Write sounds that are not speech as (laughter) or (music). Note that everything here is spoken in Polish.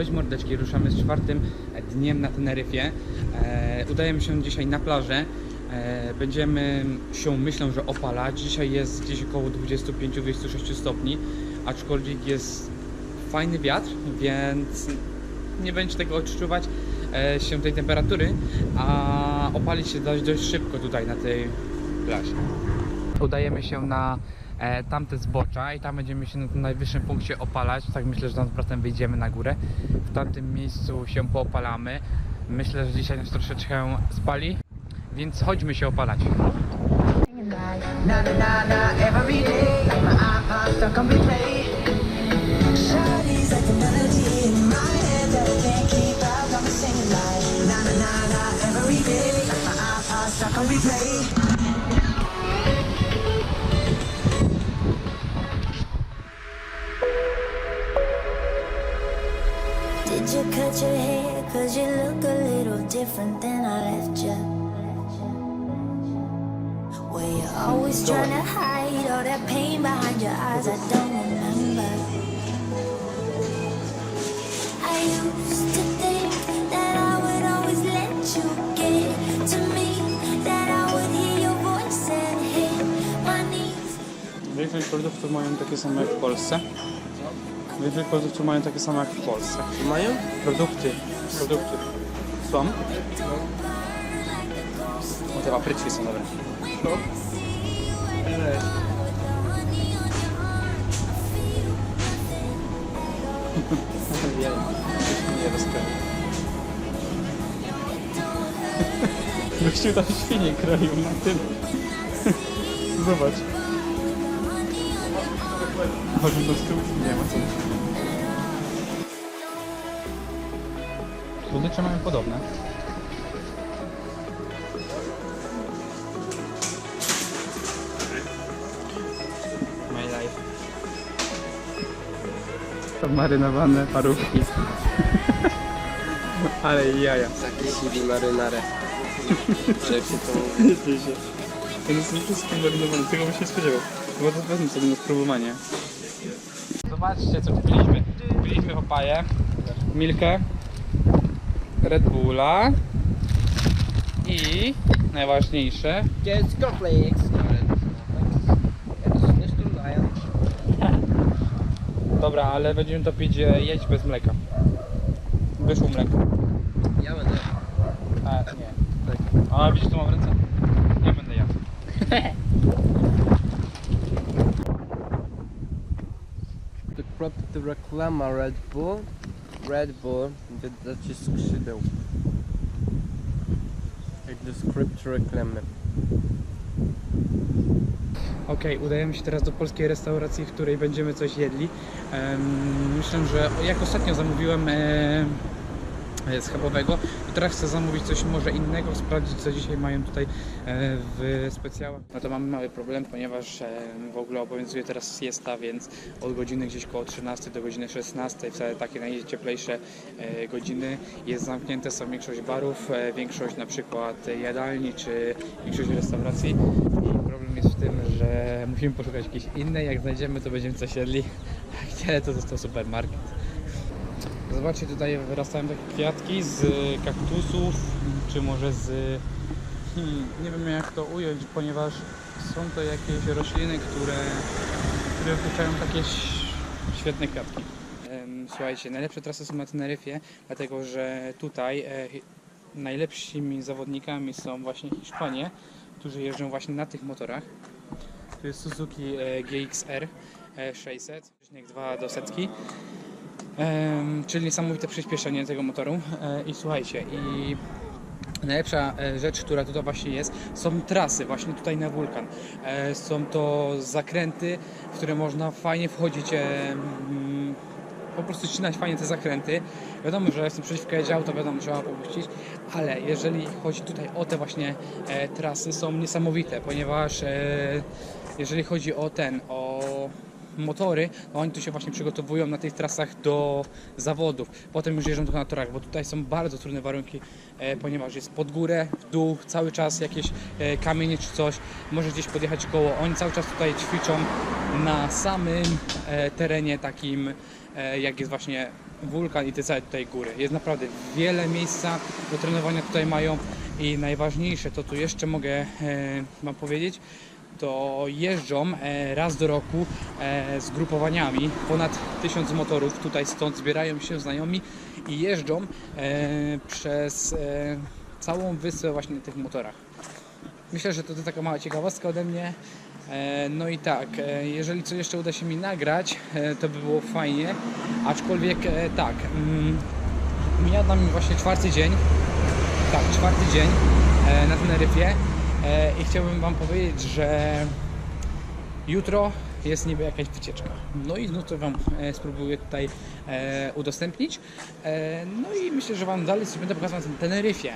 Cześć mordeczki, ruszamy z czwartym dniem na Teneryfie. E, udajemy się dzisiaj na plażę. E, będziemy się, myślę, że opalać. Dzisiaj jest gdzieś około 25-26 stopni, aczkolwiek jest fajny wiatr, więc nie będzie tego odczuwać e, się tej temperatury, a opalić się dość, dość szybko tutaj na tej plaży. Udajemy się na e, tamte zbocza i tam będziemy się na tym najwyższym punkcie opalać. Tak myślę, że tam z bratem wyjdziemy na górę. W tamtym miejscu się poopalamy. Myślę, że dzisiaj nas troszeczkę spali, więc chodźmy się opalać. Na. Always trying to hide all that pain behind your eyes? I don't remember. I used to think that I would always let you get to me, that I would hear your voice and hit my knees. Większość produktów mają takie same jak w Polsce. Większość produktów mają takie same jak w Polsce. Mają? Produkty. Produkty. Są? O, te papryczki są dobre. Nie Gościu tam świnie kroił na tym. (laughs) Zobacz. Może do tyłu nie ma co. Słodycze mają podobne. My life. Marynowane parówki. (laughs) Ale jaja. Takie CD się to mówi? Jesteście. To jest wszystko marynowane, tego bym się nie spodziewał. Chyba to wezmę sobie na spróbowanie. Zobaczcie co kupiliśmy. Kupiliśmy papaję, milkę, Red Bulla i najważniejsze Jest. Lion. Dobra, ale będziemy to pić e, jeść bez mleka. Wyszło mleko. Ja będę. A, nie. A widzisz co mam ręce? Nie będę jadł. (laughs) To reklama Red Bull. Red Bull wyda ci skrzydeł. Jak do skrypt reklamy. Okej, udajemy się teraz do polskiej restauracji, w której będziemy coś jedli. Em, myślę, że jak ostatnio zamówiłem e, schabowego, to teraz chcę zamówić coś może innego, sprawdzić co dzisiaj mają tutaj e, w specjałach. No to mamy mały problem, ponieważ e, w ogóle obowiązuje teraz siesta, więc od godziny gdzieś koło 13 do godziny 16, wtedy takie najcieplejsze e, godziny jest zamknięte, są większość barów, e, większość na przykład jadalni czy większość restauracji. I problem jest w tym, że musimy poszukać jakiejś innej, jak znajdziemy to będziemy coś jedli, (laughs) to został supermarket. Zobaczcie, tutaj wyrastają takie kwiatki z kaktusów, czy może z... Hmm, nie wiem jak to ująć, ponieważ są to jakieś rośliny, które, które wypuszczają takie świetne kwiatki. Słuchajcie, najlepsze trasy są na Teneryfie, dlatego że tutaj e, najlepszymi zawodnikami są właśnie Hiszpanie, którzy jeżdżą właśnie na tych motorach. Tu jest Suzuki e, GXR e, 600, 2 do setki. Czyli niesamowite przyspieszenie tego motoru. E, I słuchajcie, i najlepsza e, rzecz, która tutaj właśnie jest, są trasy właśnie tutaj na wulkan. E, Są to zakręty, w które można fajnie wchodzić, po prostu ścinać fajnie te zakręty. Wiadomo, że jestem przeciwko jeździe auto, wiadomo, trzeba popuścić, ale jeżeli chodzi tutaj o te właśnie trasy, są niesamowite, ponieważ jeżeli chodzi o ten, o motory, no oni tu się właśnie przygotowują na tych trasach do zawodów. Potem już jeżdżą tylko na torach, bo tutaj są bardzo trudne warunki, e, ponieważ jest pod górę, w dół, cały czas jakieś e, kamienie czy coś, może gdzieś podjechać koło. Oni cały czas tutaj ćwiczą na samym e, terenie takim, e, jak jest właśnie wulkan i te całe tutaj góry. Jest naprawdę wiele miejsca do trenowania tutaj mają i najważniejsze to tu jeszcze mogę e, Wam powiedzieć, to jeżdżą e, raz do roku e, z grupowaniami, ponad tysiąc motorów tutaj stąd zbierają się znajomi i jeżdżą e, przez całą wyspę właśnie na tych motorach. Myślę, że to, to taka mała ciekawostka ode mnie. No i tak, jeżeli coś jeszcze uda się mi nagrać, to by było fajnie. Aczkolwiek tak, mm, mija nam właśnie czwarty dzień. Tak, czwarty dzień na Teneryfie i chciałbym Wam powiedzieć, że jutro jest niby jakaś wycieczka. No i znów to Wam e, spróbuję tutaj e, udostępnić. E, no i myślę, że Wam dalej będę pokazywał na Teneryfie.